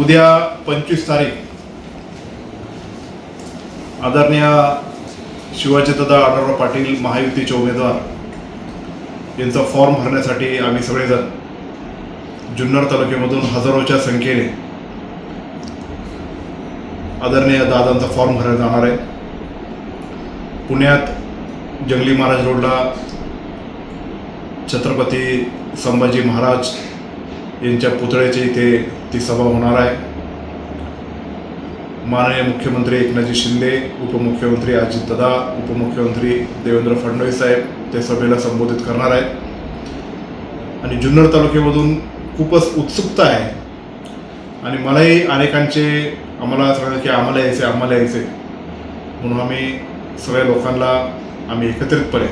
उद्या पंचवीस तारीख. आदरणीय शिवाजीदादा आढळराव पाटील महायुतीचे उमेदवार यांचा फॉर्म भरण्यासाठी आम्ही सगळेजण जुन्नर तालुक्यामधून हजारोच्या संख्येने आदरणीय दादांचा फॉर्म भरण्यात जाणार आहे. पुण्यात जंगली महाराज रोडला छत्रपती संभाजी महाराज यांच्या पुतळ्याच्या इथे ती सभा होणार आहे. माननीय मुख्यमंत्री एकनाथजी शिंदे उपमुख्यमंत्री अजितदादा उपमुख्यमंत्री देवेंद्र फडणवीस साहेब ते सभेला संबोधित करणार आहेत. आणि जुन्नर तालुक्यामधून खूपच उत्सुकता आहे. आणि मलाही अनेकांचे आम्हाला सांगा की आम्हाला यायचे आम्हाला यायचे म्हणून आम्ही सगळ्या लोकांना आम्ही एकत्रितपणे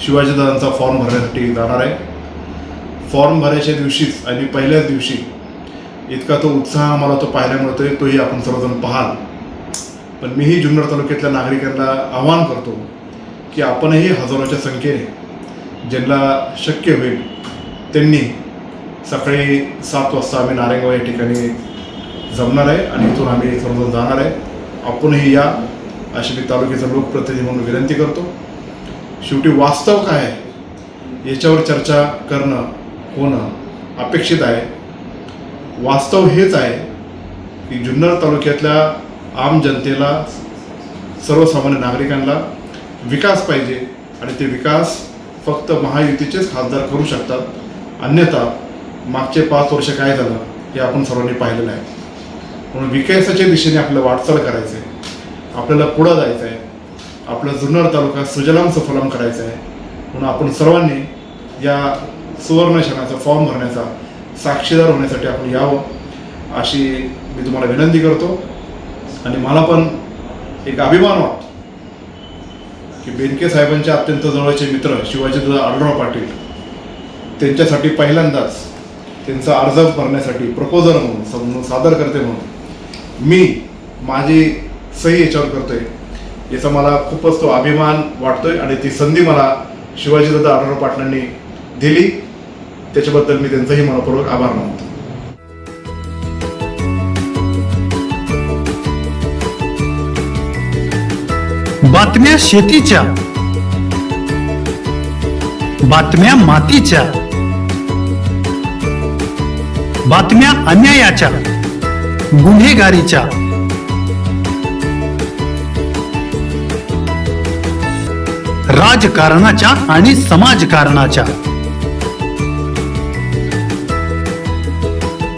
शिवाजीदादांचा फॉर्म भरण्यासाठी जाणार आहे. फॉर्म भरायच्या दिवशीच आणि पहिल्याच दिवशी इतका तो उत्साह आम्हाला तो पाहायला मिळतोय तोही आपण सर्वजण पाहाल. पण मीही जुन्नर तालुक्यातल्या नागरिकांना आवाहन करतो की आपणही हजारोच्या संख्येने ज्यांना शक्य होईल त्यांनी सकाळी सात वाजता आम्ही नारेगाव या ठिकाणी जमणार आहे आणि इथून आम्ही सर्वजण जाणार आहे. आपणही या अशी मी तालुक्याचा लोकप्रतिनिधी म्हणून विनंती करतो. शेवटी वास्तव काय आहे? याच्यावर चर्चा करणं होणं अपेक्षित आहे? वास्तव हेच आहे की जुन्नर तालुक्यातल्या आम जनतेला सर्वसामान्य नागरिकांना विकास पाहिजे आणि ते विकास फक्त महायुतीचेच खासदार करू शकतात. अन्यथा मागचे पाच वर्ष काय झालं हे आपण सर्वांनी पाहिलेलं आहे. म्हणून विकासाच्या दिशेने आपल्याला वाटचाल करायचं आहे आपल्याला पुढं जायचं आहे आपला जुन्नर तालुका सुजलाम सफलाम करायचा आहे म्हणून आपण सर्वांनी या सुवर्ण क्षणाचा फॉर्म भरण्याचा साक्षीदार होण्यासाठी आपण यावं अशी मी तुम्हाला विनंती करतो. आणि मला पण एक अभिमान वाटतो की बेनके साहेबांचे अत्यंत जवळचे मित्र शिवाजी दादा आढळराव पाटील त्यांच्यासाठी पहिल्यांदाच त्यांचा अर्ज भरण्यासाठी प्रपोजल म्हणून समजून सादर करते म्हणून मी माझी सही याच्यावर करतोय. याचा मला खूपच तो अभिमान वाटतोय आणि ती संधी मला शिवाजी दादा आढळराव पाटलांनी दिली. त्याच्याबद्दल मी त्यांचाही मनपूर्वक आभार मानतो. बातम्या शेतीच्या. बातम्या मातीच्या. बातम्या अन्यायाच्या. गुन्हेगारीच्या. राजकारणाच्या आणि समाजकारणाच्या.